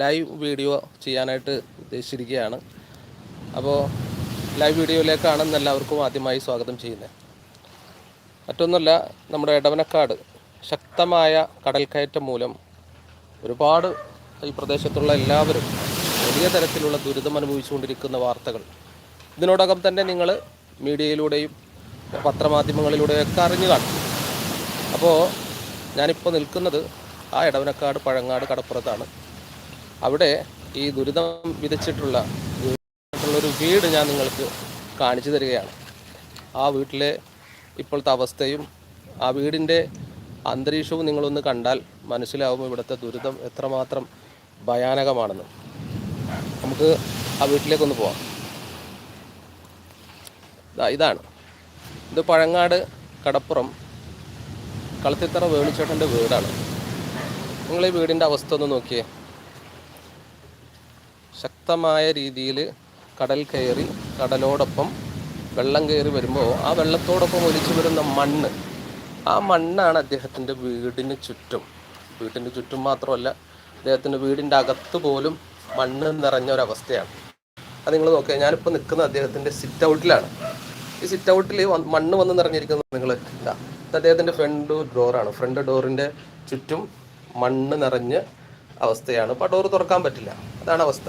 Live video ചെയ്യാനായിട്ട് ഉദ്ദേശിച്ചിരിക്കുകയാണ്. അപ്പോൾ live വീഡിയോയിലേക്കാണ് എല്ലാവർക്കും ആദ്യമായി സ്വാഗതം ചെയ്യുന്നത്. മറ്റൊന്നുമല്ല നമ്മുടെ ഇടവനക്കാട് ശക്തമായ കടൽക്കയറ്റം മൂലം ഒരുപാട് ഈ പ്രദേശത്തുള്ള എല്ലാവരും വലിയ തരത്തിലുള്ള ദുരിതം അനുഭവിച്ചുകൊണ്ടിരിക്കുന്ന വാർത്തകൾ. ഇതിനോടകം തന്നെ നിങ്ങൾ മീഡിയയിലൂടെയും പത്രമാധ്യമങ്ങളിലൂടെയൊക്കെ അറിഞ്ഞു കാണും. അപ്പോൾ ഞാനിപ്പോൾ നിൽക്കുന്നത് ആ ഇടവനക്കാട് പഴങ്ങാട് കടപ്പുറത്താണ്. അവിടെ ഈ ദുരിതം വിതച്ചിട്ടുള്ള ഒരു വീട് ഞാൻ നിങ്ങൾക്ക് കാണിച്ചു തരികയാണ്. ആ വീട്ടിലെ ഇപ്പോഴത്തെ അവസ്ഥയും ആ വീടിന്റെ അന്തരീക്ഷവും നിങ്ങളൊന്ന് കണ്ടാൽ മനസ്സിലാവും ഇവിടുത്തെ ദുരിതം എത്രമാത്രം ഭയാനകമാണെന്ന്. നമുക്ക് ആ വീട്ടിലേക്കൊന്ന് പോവാം. ഇതാണ്. ഇത് പഴങ്ങാട് കടപ്പുറം കളത്തിത്തറ വേണിച്ചേട്ടന്റെ വീടാണ്. നിങ്ങൾ ഈ വീടിന്റെ അവസ്ഥ ഒന്ന് നോക്കിയേ. ശക്തമായ രീതിയിൽ കടൽ കയറി കടലോടൊപ്പം വെള്ളം കയറി വരുമ്പോൾ ആ വെള്ളത്തോടൊപ്പം ഒലിച്ചു വരുന്ന മണ്ണ് ആ മണ്ണാണ് അദ്ദേഹത്തിന്റെ വീടിന് ചുറ്റും. വീടിന് ചുറ്റും മാത്രമല്ല അദ്ദേഹത്തിന്റെ വീടിന്റെ അകത്ത് പോലും മണ്ണ് നിറഞ്ഞ ഒരവസ്ഥയാണ്. അത് നിങ്ങൾ നോക്കുക ഞാനിപ്പോൾ നിൽക്കുന്ന അദ്ദേഹത്തിന്റെ സിറ്റ് ഔട്ടിലാണ് ഈ സിറ്റ് ഔട്ടിൽ മണ്ണ് വന്ന് നിറഞ്ഞിരിക്കുന്നത് നിങ്ങൾ ഇതാ അദ്ദേഹത്തിന്റെ ഫ്രണ്ട് ഡോറാണ്. ഫ്രണ്ട് ഡോറിന്റെ ചുറ്റും മണ്ണ് നിറഞ്ഞ അവസ്ഥയാണ്. അപ്പോൾ ഡോറ് തുറക്കാൻ പറ്റില്ല. അതാണ് അവസ്ഥ.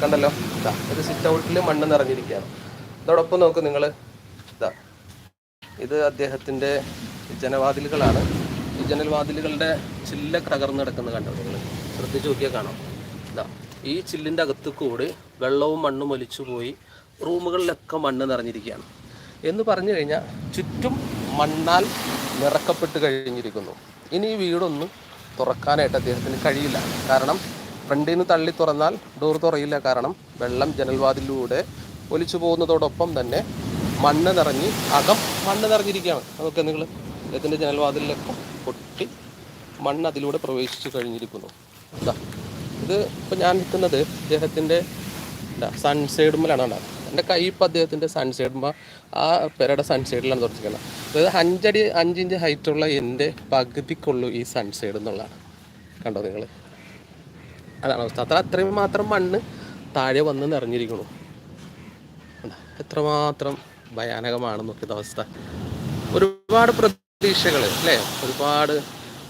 കണ്ടല്ലോ? ഇതാ ഇത് സിറ്റ് ഔട്ടിൽ മണ്ണ് നിറഞ്ഞിരിക്കുകയാണ്. അതോടൊപ്പം നോക്ക് നിങ്ങൾ ഇതാ ഇത് അദ്ദേഹത്തിന്റെ ജനവാതിലുകളാണ്. ഈ ജനൽവാതിലുകളുടെ ചില്ല തകർന്ന് കിടക്കുന്നത് കണ്ടോ നിങ്ങൾ ശ്രദ്ധിച്ച് നോക്കിയാൽ കാണാം. ഇതാ ഈ ചില്ലിന്റെ അകത്ത് കൂടി വെള്ളവും മണ്ണും ഒലിച്ചു പോയി റൂമുകളിലൊക്കെ മണ്ണ് നിറഞ്ഞിരിക്കുകയാണ്. എന്ന് പറഞ്ഞു കഴിഞ്ഞാൽ ചുറ്റും മണ്ണാൽ നിറക്കപ്പെട്ട് കഴിഞ്ഞിരിക്കുന്നു. ഇനി ഈ വീടൊന്നും തുറക്കാനായിട്ട് അദ്ദേഹത്തിന് കഴിയില്ല. കാരണം ഫ്രണ്ടിൽ തള്ളി തുറന്നാൽ ഡോർ തുറയില്ല കാരണം വെള്ളം ജനൽവാതിലൂടെ ഒലിച്ചു പോകുന്നതോടൊപ്പം തന്നെ മണ്ണ് നിറഞ്ഞ് അകം മണ്ണ് നിറഞ്ഞിരിക്കുകയാണ്. അതൊക്കെ നിങ്ങൾ ഇതിന്റെ ജനൽവാതിലൊക്കെ പൊട്ടി മണ്ണ് അതിലൂടെ പ്രവേശിച്ചു കഴിഞ്ഞിരിക്കുന്നു. ഇതാ ഇത് ഇപ്പം ഞാൻ നിൽക്കുന്നത് അദ്ദേഹത്തിന്റെ സൺസൈഡുമ്മലാണ് ഉണ്ടാകുന്നത് എന്റെ കൈ ഇപ്പം അദ്ദേഹത്തിന്റെ സൺസൈഡുമ്പോൾ ആ പെരയുടെ സൺസൈഡിലാണ് തുറച്ചിരിക്കുന്നത്. അതായത് അഞ്ചടി അഞ്ചിഞ്ച് ഹൈറ്റുള്ള എന്റെ പകുതിക്കുള്ളൂ ഈ സൺസൈഡ് എന്നുള്ളതാണ്. കണ്ടോ നിങ്ങൾ അതാണ് അവസ്ഥ. അത്ര അത്രയും മാത്രം മണ്ണ് താഴെ വന്ന് നിറഞ്ഞിരിക്കുന്നു? എത്രമാത്രം ഭയാനകമാണ് നോക്കിയത് അവസ്ഥ. ഒരുപാട് പ്രതീക്ഷകൾ അല്ലേ? ഒരുപാട്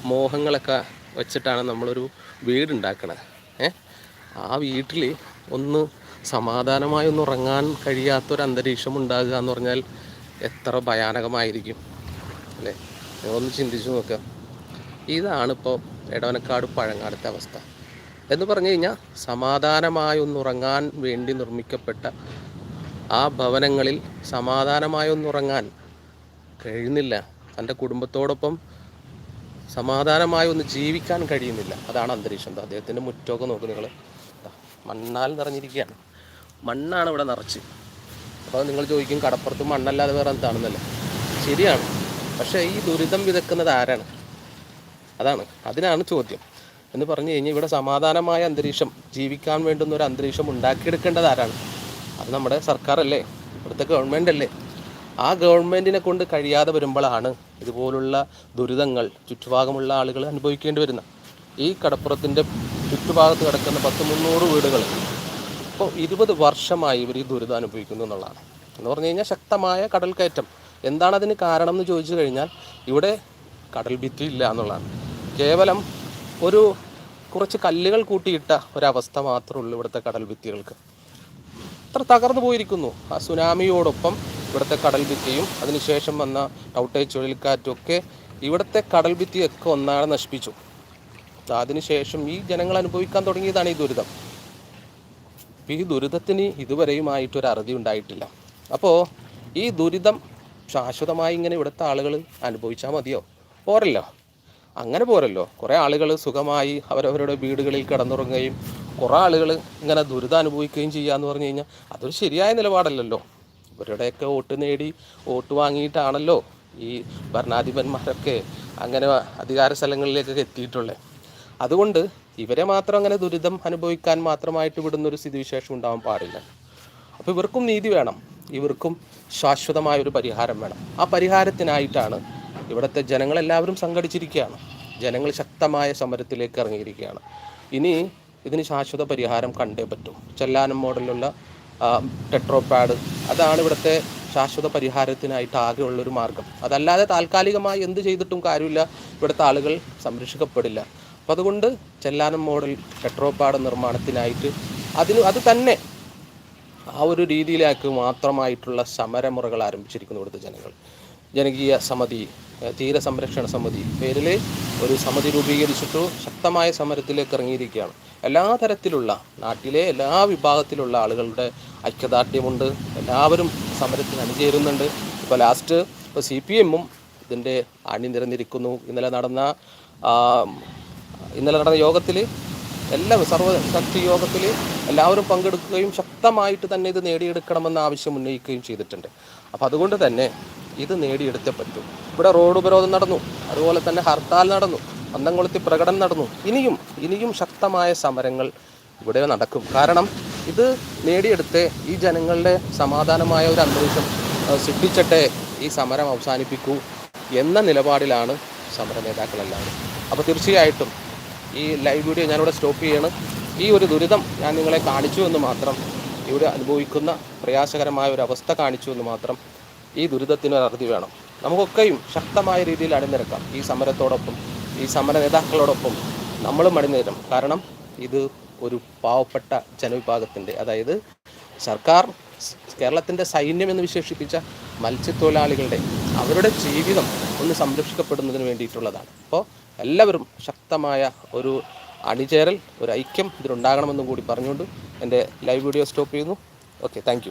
മോഹങ്ങളൊക്കെ വെച്ചിട്ടാണ് നമ്മളൊരു വീടുണ്ടാക്കണത്. ഏ? ആ വീട്ടിൽ ഒന്ന് സമാധാനമായി ഒന്ന് ഉറങ്ങാൻ കഴിയാത്തൊരു അന്തരീക്ഷം ഉണ്ടാകുക എന്ന് പറഞ്ഞാൽ എത്ര ഭയാനകമായിരിക്കും. അല്ലേ? ഒന്ന് ചിന്തിച്ചു നോക്കുക. ഇതാണ് ഇപ്പോൾ എടവനക്കാട് പഴങ്ങാടത്തെ അവസ്ഥ. എന്ന് പറഞ്ഞു കഴിഞ്ഞാൽ സമാധാനമായി ഒന്ന് ഉറങ്ങാൻ വേണ്ടി നിർമ്മിക്കപ്പെട്ട ആ ഭവനങ്ങളിൽ സമാധാനമായി ഒന്ന് ഉറങ്ങാൻ കഴിയുന്നില്ല. തന്റെ കുടുംബത്തോടൊപ്പം സമാധാനമായി ഒന്ന് ജീവിക്കാൻ കഴിയുന്നില്ല. അതാണ് അന്തരീക്ഷം. അദ്ദേഹത്തിന്റെ മുറ്റമൊക്കെ നോക്ക് നിങ്ങൾ മണ്ണാൽ നിറഞ്ഞിരിക്കുകയാണ്. മണ്ണാണ് ഇവിടെ നിറച്ച്. അപ്പോൾ നിങ്ങൾ ചോദിക്കും കടപ്പുറത്ത് മണ്ണല്ലാതെ വേറെ എന്താണെന്നല്ലേ? ശരിയാണ്. പക്ഷേ ഈ ദുരിതം വിതക്കുന്നത് ആരാണ്? അതാണ്. അതിനാണ് ചോദ്യം. എന്ന് പറഞ്ഞു കഴിഞ്ഞാൽ ഇവിടെ സമാധാനമായ അന്തരീക്ഷം ജീവിക്കാൻ വേണ്ടുന്ന ഒരു അന്തരീക്ഷം ഉണ്ടാക്കിയെടുക്കേണ്ടത് ആരാണ്? അത് നമ്മുടെ സർക്കാരല്ലേ? ഇവിടുത്തെ ഗവൺമെന്റ് അല്ലേ? ആ ഗവൺമെന്റിനെ കൊണ്ട് കഴിയാതെ വരുമ്പോഴാണ് ഇതുപോലുള്ള ദുരിതങ്ങൾ ചുറ്റുഭാഗമുള്ള ആളുകൾ അനുഭവിക്കേണ്ടി വരുന്നത് ഈ കടപ്പുറത്തിന്റെ ചുറ്റുഭാഗത്ത് കിടക്കുന്ന പത്ത് മുന്നൂറ് വീടുകൾ ഇപ്പോൾ ഇരുപത് വർഷമായി ഇവർ ഈ ദുരിതം അനുഭവിക്കുന്നു എന്നുള്ളതാണ്. എന്ന് പറഞ്ഞു കഴിഞ്ഞാൽ ശക്തമായ കടൽ കയറ്റം എന്താണ് അതിന് കാരണം എന്ന് ചോദിച്ചു കഴിഞ്ഞാൽ ഇവിടെ കടൽ ഭിത്തി ഇല്ല എന്നുള്ളതാണ്. കേവലം ഒരു കുറച്ച് കല്ലുകൾ കൂട്ടിയിട്ട ഒരവസ്ഥ മാത്രമേ ഉള്ളൂ ഇവിടുത്തെ കടൽ ഭിത്തികൾക്ക്. അത്ര തകർന്നു പോയിരിക്കുന്നു. ആ സുനാമിയോടൊപ്പം ഇവിടുത്തെ കടൽ ഭിത്തിയും അതിനുശേഷം വന്ന ടൗട്ടേ ചുഴലിക്കാറ്റും ഒക്കെ ഇവിടുത്തെ കടൽ ഭിത്തിയൊക്കെ ഒന്നാണ് നശിപ്പിച്ചു. അതിനുശേഷം ഈ ജനങ്ങൾ അനുഭവിക്കാൻ തുടങ്ങിയതാണ് ഈ ദുരിതം. ഈ ദുരിതത്തിന് ഇതുവരെയുമായിട്ടൊരു അറുതി ഉണ്ടായിട്ടില്ല. അപ്പോൾ ഈ ദുരിതം ശാശ്വതമായി ഇങ്ങനെ ഇവിടുത്തെ ആളുകൾ അനുഭവിച്ചാൽ മതിയോ? പോരല്ലോ. അങ്ങനെ പോരല്ലോ. കുറേ ആളുകൾ സുഖമായി അവരവരുടെ വീടുകളിൽ കിടന്നുറങ്ങുകയും കുറേ ആളുകൾ ഇങ്ങനെ ദുരിതം അനുഭവിക്കുകയും ചെയ്യുക എന്ന് പറഞ്ഞു കഴിഞ്ഞാൽ അതൊരു ശരിയായ നിലപാടല്ലല്ലോ. ഇവരുടെയൊക്കെ വോട്ട് നേടി വോട്ട് വാങ്ങിയിട്ടാണല്ലോ ഈ ഭരണാധിപന്മാരൊക്കെ അങ്ങനെ അധികാര സ്ഥലങ്ങളിലേക്കൊക്കെ എത്തിയിട്ടുള്ളത് അതുകൊണ്ട് ഇവരെ മാത്രം അങ്ങനെ ദുരിതം അനുഭവിക്കാൻ മാത്രമായിട്ട് വിടുന്നൊരു സ്ഥിതിവിശേഷം ഉണ്ടാവാൻ പാടില്ല. അപ്പോൾ ഇവർക്കും നീതി വേണം. ഇവർക്കും ശാശ്വതമായ ഒരു പരിഹാരം വേണം. ആ പരിഹാരത്തിനായിട്ടാണ് ഇവിടുത്തെ ജനങ്ങളെല്ലാവരും സംഘടിച്ചിരിക്കുകയാണ്. ജനങ്ങൾ ശക്തമായ സമരത്തിലേക്ക് ഇറങ്ങിയിരിക്കുകയാണ്. ഇനി ഇതിന് ശാശ്വത പരിഹാരം കണ്ടേ പറ്റൂ. ചെല്ലാനം മോഡലിലുള്ള ടെട്രോ ടെട്രോപാഡ് അതാണ് ഇവിടുത്തെ ശാശ്വത പരിഹാരത്തിനായിട്ട് ആകെയുള്ളൊരു മാർഗം. അതല്ലാതെ താൽക്കാലികമായി എന്ത് ചെയ്തിട്ടും കാര്യമില്ല. ഇവിടുത്തെ ആളുകൾ സംരക്ഷിക്കപ്പെടില്ല. അപ്പം അതുകൊണ്ട് ചെല്ലാനം മോഡൽ ടെട്രോപാഡ് നിർമ്മാണത്തിനായിട്ട് അതിന് അത് തന്നെ ആ ഒരു രീതിയിലേക്ക് മാത്രമായിട്ടുള്ള സമരമുറകൾ ആരംഭിച്ചിരിക്കുന്നു ഇവിടുത്തെ ജനങ്ങൾ. ജനകീയ സമിതി തീരസംരക്ഷണ സമിതി പേരിൽ ഒരു സമിതി രൂപീകരിച്ചിട്ടു ശക്തമായ സമരത്തിലേക്ക് ഇറങ്ങിയിരിക്കുകയാണ്. എല്ലാ തരത്തിലുള്ള നാട്ടിലെ എല്ലാ വിഭാഗത്തിലുള്ള ആളുകളുടെ ഐക്യദാർഢ്യമുണ്ട്. എല്ലാവരും സമരത്തിന് അണിചേരുന്നുണ്ട്. ഇപ്പോൾ ലാസ്റ്റ് ഇപ്പോൾ സി പി എമ്മും ഇതിന്റെ അണിനിരന്നിരിക്കുന്നു ഇന്നലെ നടന്ന ഇന്നലെ നടന്ന യോഗത്തിൽ എല്ലാ സർവശക്തി യോഗത്തിൽ എല്ലാവരും പങ്കെടുക്കുകയും ശക്തമായിട്ട് തന്നെ ഇത് നേടിയെടുക്കണമെന്ന ആവശ്യം ഉന്നയിക്കുകയും ചെയ്തിട്ടുണ്ട്. അപ്പോൾ അതുകൊണ്ട് തന്നെ ഇത് നേടിയെടുത്തേ പറ്റൂ. ഇവിടെ റോഡ് ഉപരോധം നടന്നു. അതുപോലെ തന്നെ ഹർത്താൽ നടന്നു. പന്തംകുളത്തി പ്രകടനം നടന്നു. ഇനിയും ഇനിയും ശക്തമായ സമരങ്ങൾ ഇവിടെ നടക്കും. കാരണം ഇത് നേടിയെടുത്ത് ഈ ജനങ്ങളുടെ സമാധാനമായ ഒരു അന്തരീക്ഷം സൃഷ്ടിച്ചട്ടെ ഈ സമരം അവസാനിപ്പിക്കൂ എന്ന നിലപാടിലാണ് സമര നേതാക്കളെല്ലാവരും. അപ്പോൾ തീർച്ചയായിട്ടും ഈ ലൈവ് വീഡിയോ ഞാനിവിടെ സ്റ്റോപ്പ് ചെയ്യണം. ഈ ഒരു ദുരിതം ഞാൻ നിങ്ങളെ കാണിച്ചു എന്ന് മാത്രം ഇവിടെ അനുഭവിക്കുന്ന പ്രയാസകരമായ ഒരു അവസ്ഥ കാണിച്ചു എന്ന് മാത്രം ഈ ദുരിതത്തിന് ഒരു അറുതി വേണം. നമുക്കൊക്കെയും ശക്തമായ രീതിയിൽ അണിനിരക്കാം. ഈ സമരത്തോടൊപ്പം ഈ സമര നേതാക്കളോടൊപ്പം നമ്മളും അണിനിരം കാരണം ഇത് ഒരു പാവപ്പെട്ട ജനവിഭാഗത്തിന്റെ അതായത് സർക്കാർ കേരളത്തിന്റെ സൈന്യം എന്ന് വിശേഷിപ്പിച്ച മത്സ്യത്തൊഴിലാളികളുടെ അവരുടെ ജീവിതം ഒന്ന് സംരക്ഷിക്കപ്പെടുന്നതിന് വേണ്ടിയിട്ടുള്ളതാണ്. അപ്പോൾ എല്ലാവരും ശക്തമായ ഒരു അണിചേരൽ ഒരു ഐക്യം ഇതിലുണ്ടാകണമെന്നും കൂടി പറഞ്ഞുകൊണ്ട് എന്റെ ലൈവ് വീഡിയോ സ്റ്റോപ്പ് ചെയ്യുന്നു. Okay thank